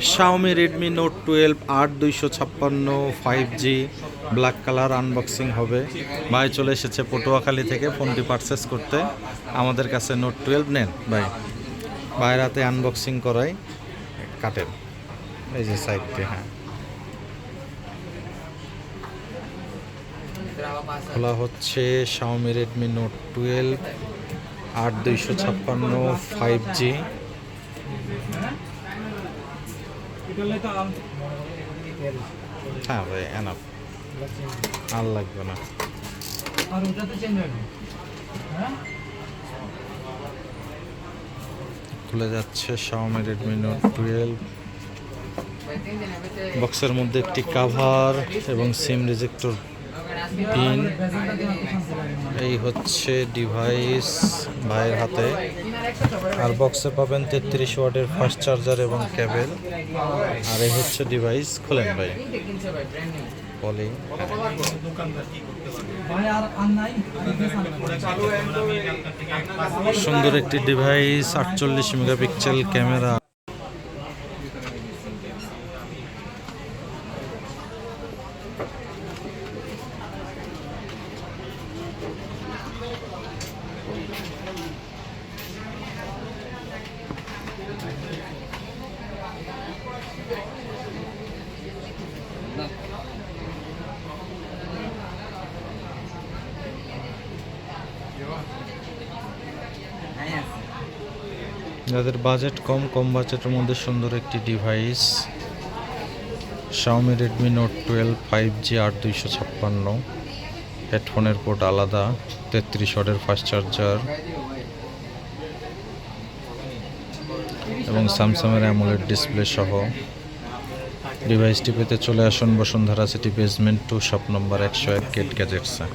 Xiaomi Redmi note twelve আট দুইশো ছাপ্পান্ন five G black colour unboxing হবে। ভাই, চলে এসেছে পটুয়াখালী থেকে ফোনটি পারচেস করতে। আমাদের কাছে নোট টুয়েলভ নেন ভাই। ভাইয়ের হাতে আনবক্সিং করাই, কাটেন। এই যে সাইডটি হ্যাঁ। খোলা হচ্ছে শাওমি রেডমি নোট টুয়েলভ আট দুইশো ছাপ্পান্ন ফাইভ জি হ্যাঁ ভাই এনাফ আর লাগবে না। আর ওটা তো চেঞ্জ হবে হ্যাঁ? খুলে যাচ্ছে শাওমি রেডমি নোট টুয়েলভ বক্সের মধ্যে একটি কাভার এবং সিম রিজেক্টর পিন এই হচ্ছে ডিভাইস ভাইয়ের হাতে। আর বক্সে পাবেন তেত্রিশ ওয়াটের ফাস্ট চার্জার এবং কেবল আর এই হচ্ছে ডিভাইস খোলেন ভাই। নাই সুন্দর একটি ডিভাইস আটচল্লিশ মেগাপিক্সেল ক্যামেরা যাদের বাজেট কম কম বাজেটের মধ্যে সুন্দর একটি device Xiaomi Redmi note twelve five G আট দুইশো ছাপ্পান্ন। হেডফোনের পোর্ট আলাদা, তেত্রিশ ওয়াটের ফাস্ট চার্জার এবং স্যামসাংয়ের অ্যামোলেড ডিসপ্লে সহ। ডিভাইসটি পেতে চলে আসুন Bashundhara city basement two shop number একশো এক গেট গ্যাজেটসে